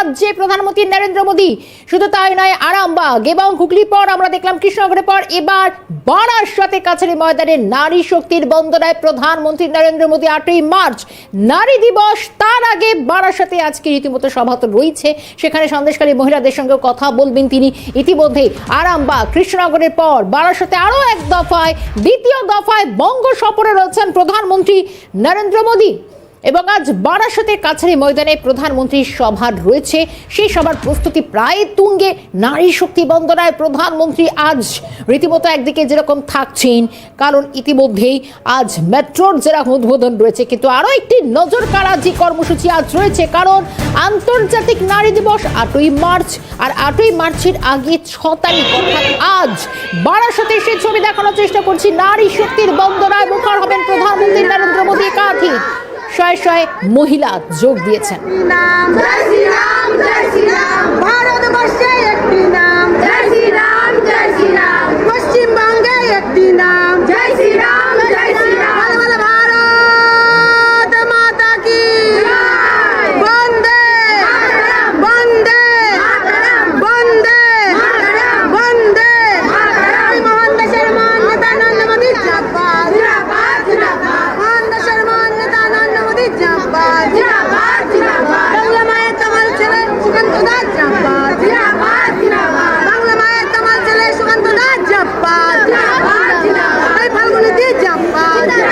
রাজ্যে প্রধানমন্ত্রী নরেন্দ্র মোদী। শুধু তাই নয়, আরামবাগ এবং হুগলি পর আমরা দেখলাম কৃষ্ণনগরের পর এবার বারাসতে কাছারি ময়দানে নারী শক্তির বন্দনায় প্রধানমন্ত্রী নরেন্দ্র মোদী আটই মার্চ নারী দিবস। তার আগে বারাসাতে আজকে রীতিমতো সভা তো রয়েছে। সেখানে সন্দেশকারী মহিলাদের সঙ্গে কথা বলবেন তিনি। ইতিমধ্যেই আরামবাগ, কৃষ্ণনগরের পর বারাসতে আরও এক দফায়, দ্বিতীয় দফায় বঙ্গ সফরে রয়েছেন প্রধানমন্ত্রী নরেন্দ্র মোদী। এবং আজ বারাসতের কাছারি ময়দানে প্রধানমন্ত্রীর সভা রয়েছে। সেই সভার প্রস্তুতি প্রায় তুঙ্গে। নারী শক্তি বন্দনায় প্রধানমন্ত্রী আজ রীতিমতো একদিকে যেরকম থাকছেন, কারণ ইতিমধ্যেই আজ মেট্রোর যেরকম উদ্বোধন রয়েছে। কিন্তু আরও একটি নজর কাড়া যে কর্মসূচি আজ রয়েছে, কারণ আন্তর্জাতিক নারী দিবস আটই মার্চ। আর আটই মার্চের আগে ছ তারিখ, অর্থাৎ আজ বারাসতে সেই ছবি দেখানোর চেষ্টা করছি। নারী শক্তির বন্দনায় মুখর হবেন প্রধানমন্ত্রী নরেন্দ্র মোদী একাধিক। শয়ে শয়ে মহিলা যোগ দিয়েছেন।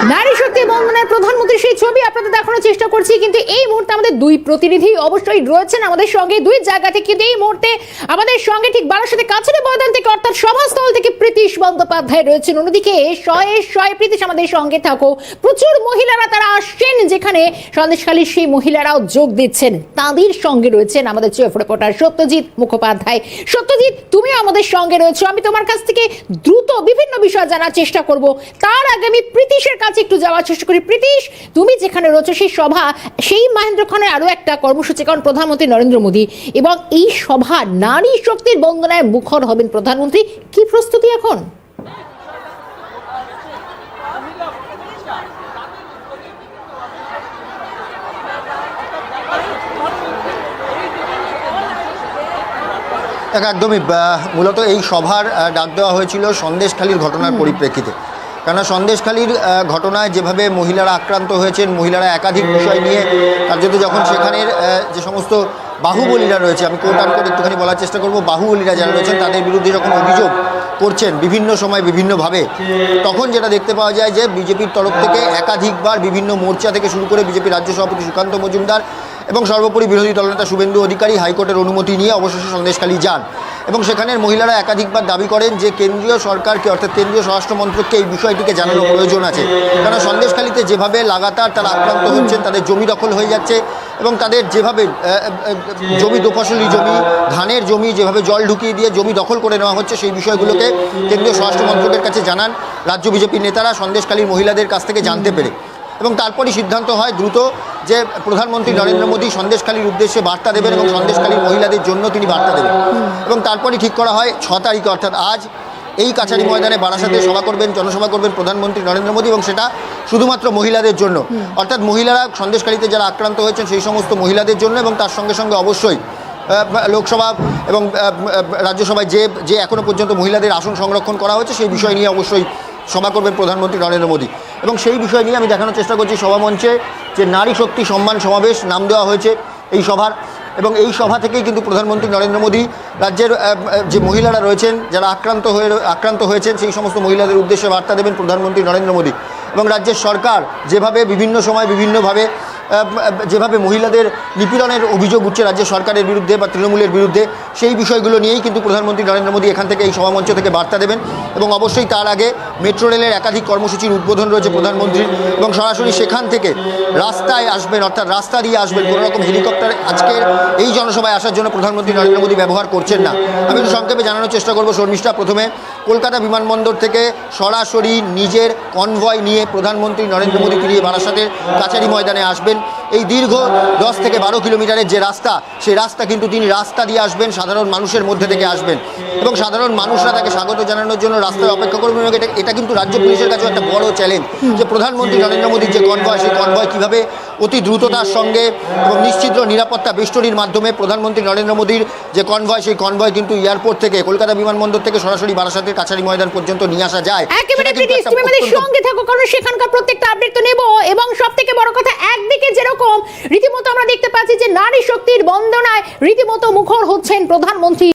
নারী শক্তি বন্দনের প্রধানমন্ত্রী সেই ছবি আপনাদের দেখানোর চেষ্টা করছি, কিন্তু এই মুহূর্তে আমাদের দুই প্রতিনিধি অবশ্যই রয়েছেন আমাদের সঙ্গে। দুই জায়গা থেকে কিন্তু এই মুহূর্তে আমাদের সঙ্গে ঠিক বারাসাতে কাছারি ময়দান থেকে অর্থাৎ সভাস্থল থেকে প্রীতিশ বন্দ্যোপাধ্যায় রয়েছেন। অন্যদিকে শয়ে শয়ে প্রীতিশ আমাদের সঙ্গে থাকো প্রচুর মহিলারা তারা আসছেন যেখানে সন্দেশখালী সেই মহিলারাও যোগ দিচ্ছেন। তাদের সঙ্গে রয়েছেন আমাদের চিফ রিপোর্টার সত্যজিৎ মুখোপাধ্যায়। সত্যজিৎ, তুমিও আমাদের সঙ্গে রয়েছো। আমি তোমার কাছ থেকে দ্রুত বিভিন্ন বিষয় জানার চেষ্টা করব। তার আগে আমি প্রীতিশের কাছে একটু যাওয়ার চেষ্টা করি। প্রীতিশ তুমি যেখানে রয়েছো সেই সভা সেই মহেন্দ্র খানের আরও একটা কর্মসূচি কারণ প্রধানমন্ত্রী নরেন্দ্র মোদী। এবং এই সভা নারী শক্তির বন্দনায় মুখর হবেন প্রধানমন্ত্রী। কি প্রস্তুতি এখন? একদমই মূলত এই সভার ডাক দেওয়া হয়েছিল সন্দেশখালীর ঘটনার পরিপ্রেক্ষিতে। কেননা সন্দেশখালীর ঘটনায় যেভাবে মহিলারা আক্রান্ত হয়েছেন, মহিলারা একাধিক বিষয় নিয়ে, তার জন্য যখন সেখানের যে সমস্ত বাহুবলীরা রয়েছে, আমি আন করে একটুখানি বলার চেষ্টা করব, বাহুবলীরা যারা রয়েছেন, তাদের বিরুদ্ধে যখন অভিযোগ করছেন বিভিন্ন সময় বিভিন্নভাবে, তখন যেটা দেখতে পাওয়া যায় যে, বিজেপির তরফ থেকে একাধিকবার বিভিন্ন মোর্চা থেকে শুরু করে বিজেপি রাজ্য সভাপতি সুকান্ত মজুমদার এবং সর্বোপরি বিরোধী দলনেতা শুভেন্দু অধিকারী হাইকোর্টের অনুমতি নিয়ে অবশেষে সন্দেশখালী যান। এবং সেখানের মহিলারা একাধিকবার দাবি করেন যে কেন্দ্রীয় সরকারকে, অর্থাৎ কেন্দ্রীয় স্বরাষ্ট্রমন্ত্রককে এই বিষয়টিকে জানানোর প্রয়োজন আছে। কারণ সন্দেশখালীতে যেভাবে লাগাতার তারা আক্রান্ত হচ্ছেন, তাদের জমি দখল হয়ে যাচ্ছে এবং তাদের যেভাবে জমি দোফসলি জমি, ধানের জমি, যেভাবে জল ঢুকিয়ে দিয়ে জমি দখল করে নেওয়া হচ্ছে, সেই বিষয়গুলোকে কেন্দ্রীয় স্বরাষ্ট্রমন্ত্রকের কাছে জানান। রাজ্য বিজেপির নেতারা সন্দেশখালীর মহিলাদের কাছ থেকে জানতে পেরে। এবং তারপরই সিদ্ধান্ত হয় দ্রুত যে প্রধানমন্ত্রী নরেন্দ্র মোদী সন্দেশখালীর উদ্দেশ্যে বার্তা দেবেন এবং সন্দেশখালীর মহিলাদের জন্য তিনি বার্তা দেবেন। এবং তারপরই ঠিক করা হয় ছ তারিখে, অর্থাৎ আজ এই কাছারি ময়দানে বারাসাতে সভা করবেন, জনসভা করবেন প্রধানমন্ত্রী নরেন্দ্র মোদী এবং সেটা শুধুমাত্র মহিলাদের জন্য। অর্থাৎ মহিলারা সন্দেশখালীতে যারা আক্রান্ত হয়েছেন সেই সমস্ত মহিলাদের জন্য এবং তার সঙ্গে সঙ্গে অবশ্যই লোকসভা এবং রাজ্যসভায় যে যে এখনও পর্যন্ত মহিলাদের আসন সংরক্ষণ করা হয়েছে সেই বিষয় নিয়ে অবশ্যই সভা করবেন প্রধানমন্ত্রী নরেন্দ্র মোদী। এবং সেই বিষয় নিয়ে আমি দেখানোর চেষ্টা করছি সভামঞ্চে যে নারী শক্তি সম্মান সমাবেশ নাম দেওয়া হয়েছে এই সভার। এবং এই সভা থেকেই কিন্তু প্রধানমন্ত্রী নরেন্দ্র মোদী রাজ্যের যে মহিলারা রয়েছেন, যারা আক্রান্ত হয়ে, আক্রান্ত হয়েছেন, সেই সমস্ত মহিলাদের উদ্দেশ্যে বার্তা দেবেন প্রধানমন্ত্রী নরেন্দ্র মোদী। এবং রাজ্যের সরকার যেভাবে বিভিন্ন সময় বিভিন্নভাবে যেভাবে মহিলাদের নিপীড়নের অভিযোগ উঠছে রাজ্য সরকারের বিরুদ্ধে বা তৃণমূলের বিরুদ্ধে, সেই বিষয়গুলো নিয়েই কিন্তু প্রধানমন্ত্রী নরেন্দ্র মোদী এখান থেকে এই সভামঞ্চ থেকে বার্তা দেবেন। এবং অবশ্যই তার আগে মেট্রো রেলের একাধিক কর্মসূচির উদ্বোধন রয়েছে প্রধানমন্ত্রীর এবং সরাসরি সেখান থেকে রাস্তায় আসবেন, অর্থাৎ রাস্তা দিয়ে আসবেন কোনো রকম হেলিকপ্টার আজকের এই জনসভায় আসার জন্য প্রধানমন্ত্রী নরেন্দ্র মোদী ব্যবহার করছেন না। আমি একটু সংক্ষেপে জানানোর চেষ্টা করব। শর্মিষ্ঠা, প্রথমে কলকাতা বিমানবন্দর থেকে সরাসরি নিজের কনভয় নিয়ে প্রধানমন্ত্রী নরেন্দ্র মোদী ফিরিয়ে বারাসাতের কাছারি ময়দানে আসবেন। এই দীর্ঘ দশ থেকে বারো কিলোমিটারের যে রাস্তা, সেই রাস্তা কিন্তু তিনি রাস্তা দিয়ে আসবেন, সাধারণ মানুষের মধ্যে থেকে আসবেন। এবং সাধারণ মানুষরা তাকে স্বাগত জানানোর জন্য রাস্তায় অপেক্ষা করবেন এবং এটা এটা কিন্তু রাজ্য পুলিশের কাছে একটা বড় চ্যালেঞ্জ যে প্রধানমন্ত্রী নরেন্দ্র মোদীর যে কনভয় সেই কনভয় কীভাবে অতি দ্রুততার সঙ্গে এবং নিশ্চিদ্র নিরাপত্তা বেষ্টনীর মাধ্যমে প্রধানমন্ত্রী নরেন্দ্র মোদীর যে কনভয় সেই কনভয় কিন্তু এয়ারপোর্ট থেকে কলকাতা বিমানবন্দর থেকে সরাসরি বারাসাতের কাছারি ময়দান পর্যন্ত নিয়ে আসা যায়। একেবারে সঙ্গে থাকো কারণ সেখানকার প্রত্যেকটা আপডেট তো নেব। এবং সব থেকে বড় কথা একদিকে যেরকম রীতিমতো আমরা দেখতে পাচ্ছি যে নারী শক্তির বন্দনায় রীতিমতো মুখর হচ্ছেন প্রধানমন্ত্রী।